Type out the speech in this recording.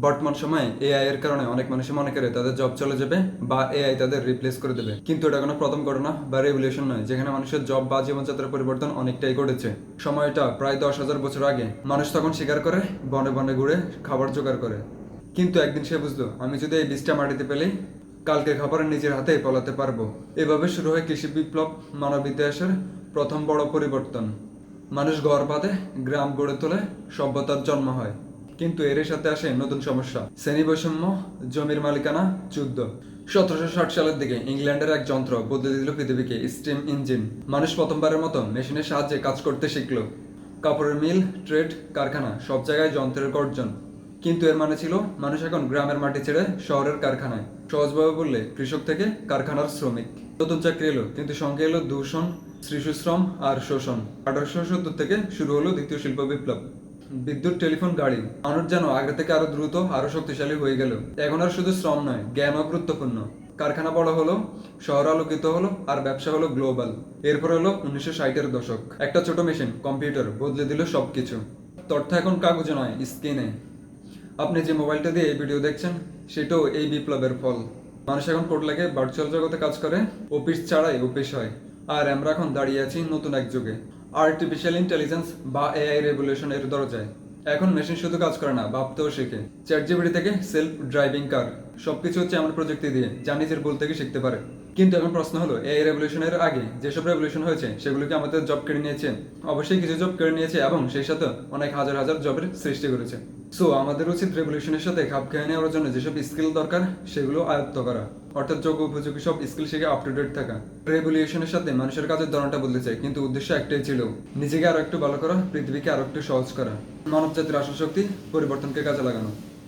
বর্তমান সময়ে এআই এর কারণে অনেক মানুষ মনে করে তাদের জব চলে যাবে বা এআই তাদের রিপ্লেস করে দেবে। কিন্তু এটা কোনো প্রথম ঘটনা বা রেভলিউশন নয়, যেখানে মানুষের জব বা জীবনযাত্রার পরিবর্তন অনেকটাই ঘটেছে। সময়টা প্রায় দশ হাজার বছর আগে। মানুষ তখন শিকার করে, বনে বনে ঘুরে খাবার জোগাড় করে। কিন্তু একদিন সে বুঝলো, আমি যদি এই বীজটা মাটিতে পেলেই কালকে খাবার নিজের হাতে পলাতে পারব। এভাবে শুরু হয় কৃষি বিপ্লব, মানব ইতিহাসের প্রথম বড় পরিবর্তন। মানুষ ঘর বাঁধে, গ্রাম গড়ে তোলে, সভ্যতার জন্ম হয়। কিন্তু এর সাথে আসে নতুন সমস্যা। শ্রেণি বৈষম্য, জমির মালিকানা, যুদ্ধ। সতেরোশো ষাট সালের দিকে ইংল্যান্ডের এক যন্ত্র বদলে দিল পৃথিবীকে, স্টিম ইঞ্জিন। মানুষ প্রথমবারের মতো মেশিনের সাহায্যে কাজ করতে শিখলো। কাপড়ের মিল, ট্রেড, কারখানা, সব জায়গায় যন্ত্রের গর্জন। কিন্তু এর মানে ছিল, মানুষ এখন গ্রামের মাটি ছেড়ে শহরের কারখানায়। সহজভাবে বললে, কৃষক থেকে কারখানার শ্রমিক। নতুন চাকরি এলো, কিন্তু সঙ্গে এলো দূষণ শিশুশ্রম আর শোষণ। আঠারোশো সত্তর থেকে শুরু হলো দ্বিতীয় শিল্প বিপ্লব। বিদ্যুৎ, টেলিফোন, গাড়ি। মানুষ যেন আগে থেকে আরও দ্রুত, আরও শক্তিশালী হয়ে গেল এখন আর শুধু শ্রম নয়, জ্ঞানও গুরুত্বপূর্ণ। কারখানা বড় হলো, শহর আলোকিত হলো, আর ব্যবসা হলো গ্লোবাল। এরপর হলো উনিশশো ষাটের দশক। একটা ছোট মেশিন, কম্পিউটার, বদলে দিল সবকিছু। তথ্য এখন কাগজে নয়, স্ক্রিনে। আপনি যে মোবাইলটা দিয়ে এই ভিডিও দেখছেন, সেটাও এই বিপ্লবের ফল। মানুষ এখন কোড লাগে ভার্চুয়াল জগতে কাজ করে, অফিস ছাড়াই অফিস হয়। আর আমরা এখন দাঁড়িয়ে আছি নতুন এক যুগে। আর্টিফিশিয়াল ইন্টেলিজেন্স বা এআই রেভলিউশনের দরজায়। এখন মেশিন শুধু কাজ করে না, ভাবতেও শেখে। চ্যাট জিবিটি থেকে সেলফ ড্রাইভিং কার সবকিছু হচ্ছে এমন প্রযুক্তি দিয়ে, যা নিজের ভুল থেকে শিখতে পারে। কিন্তু এখন প্রশ্ন হলো এই রেভলিউশনের আগে যেসব রেভলিউশন হয়েছে সেগুলোকে আমাদের জব কেড়ে নিয়েছে? অবশ্যই কিছু জব কেড়ে নিয়েছে এবং সেই সাথে অনেক হাজার হাজার জবের সৃষ্টি করেছে। সো আমাদের উচিত রেভলিউশনের সাথে খাপ খেয়ে নেওয়ার জন্য যেসব স্কিল দরকার, সেগুলো আয়ত্ত করা। অর্থাৎ যোগ্য উপযোগী সব স্কিল শিখে আপ টু ডেট থাকা রেভলিউশনের সাথে মানুষের কাজের ধরনটা চাই কিন্তু উদ্দেশ্য একটাই ছিল, নিজেকে আরও একটু ভালো করা, পৃথিবীকে আরও একটু সহজ করা। মানব জাতির আসল শক্তি পরিবর্তনকে কাজে লাগানো।